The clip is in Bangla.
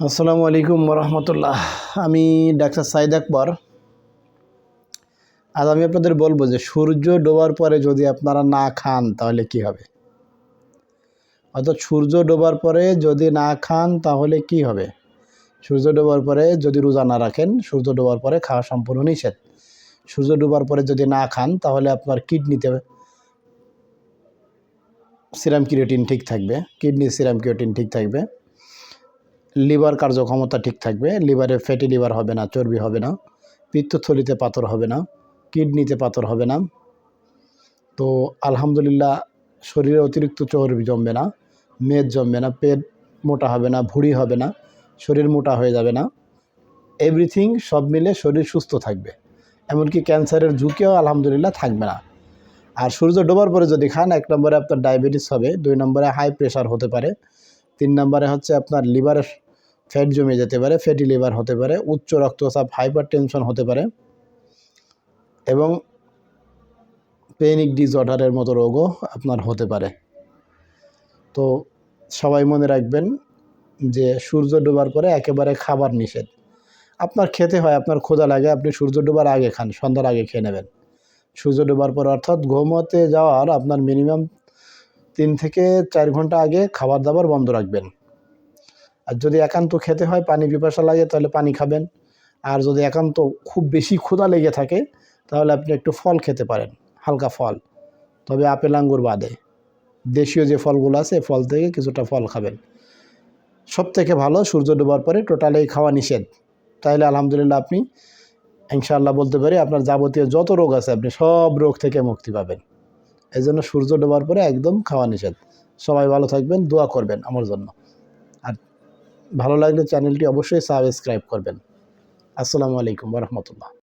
আসসালামু আলাইকুম রহমতুল্লাহ আমি ডাক্তার সাইদ আকবর। আজ আমি আপনাদের বলব যে সূর্য ডোবার পরে যদি আপনারা না খান, তাহলে কি হবে? অর্থাৎ সূর্য ডোবার পরে যদি না খান, তাহলে কি হবে? সূর্য ডোবার পরে যদি রোজা না রাখেন, সূর্য ডোবার পরে খাওয়া সম্পূর্ণ নিষেধ। সূর্য ডোবার পরে যদি না খান, তাহলে আপনার কিডনিতে সিরাম কিরোটিন ঠিক থাকবে। কিডনির সিরাম কিরোটিন ঠিক থাকবে। লিভার কার্যক্ষমতা ঠিক থাকবে, লিভারে ফ্যাটি লিভার হবে না, চর্বি হবে না, পিত্তথলিতে পাথর হবে না, কিডনিতে পাথর হবে না। তো আলহামদুলিল্লাহ শরীরে অতিরিক্ত চর্বি জমবে না, মেদ জমবে না, পেট মোটা হবে না, ভুঁড়ি হবে না, শরীর মোটা হয়ে যাবে না। এভরিথিং সব মিলে শরীর সুস্থ থাকবে। এমনকি ক্যান্সারের ঝুঁকিও আলহামদুলিল্লাহ থাকবে না। আর সূর্য ডোবার পরে যদি খান, এক নম্বরে আপনার ডায়াবেটিস হবে, দুই নম্বরে হাই প্রেশার হতে পারে, তিন নম্বরে হচ্ছে আপনার লিভারে ফ্যাট জমে যেতে পারে, ফ্যাটি লিভার হতে পারে, উচ্চ রক্তচাপ হাইপার টেনশন হতে পারে এবং পেনিক ডিসঅর্ডারের মতো রোগও আপনার হতে পারে। তো সবাই মনে রাখবেন যে সূর্য ডোবার পরে একেবারে খাবার নিষেধ। আপনার খেতে হয়, আপনার ক্ষুধা লাগে, আপনি সূর্য ডোবার আগে খান, সন্ধ্যার আগে খেয়ে নেবেন। সূর্য ডোবার পর অর্থাৎ ঘুমোতে যাওয়ার আপনার মিনিমাম তিন থেকে চার ঘণ্টা আগে খাবার দাবার বন্ধ রাখবেন। আর যদি একান্ত খেতে হয়, পানি পিপাসা লাগে, তাহলে পানি খাবেন। আর যদি একান্ত খুব বেশি ক্ষুধা লেগে থাকে, তাহলে আপনি একটু ফল খেতে পারেন, হালকা ফল। তবে আপেল, আঙ্গুর বাদে। দেশীয় যে ফলগুলো আছে, ফল থেকে কিছুটা ফল খাবেন। সব থেকে ভালো, সূর্য ডোবার পরে টোটালি খাওয়া নিষেধ। তাহলে আলহামদুলিল্লাহ আপনি, ইনশাআল্লাহ বলতে পারি আপনার যাবতীয় যত রোগ আছে, আপনি সব রোগ থেকে মুক্তি পাবেন। এই জন্য সূর্য ডোবার পরে একদম খাওয়া নিষেধ। সবাই ভালো থাকবেন, দোয়া করবেন আমার জন্য। ভালো লাগলে চ্যানেলটি অবশ্যই সাবস্ক্রাইব করবেন। আসসালামু আলাইকুম রহমতুল্লাহ।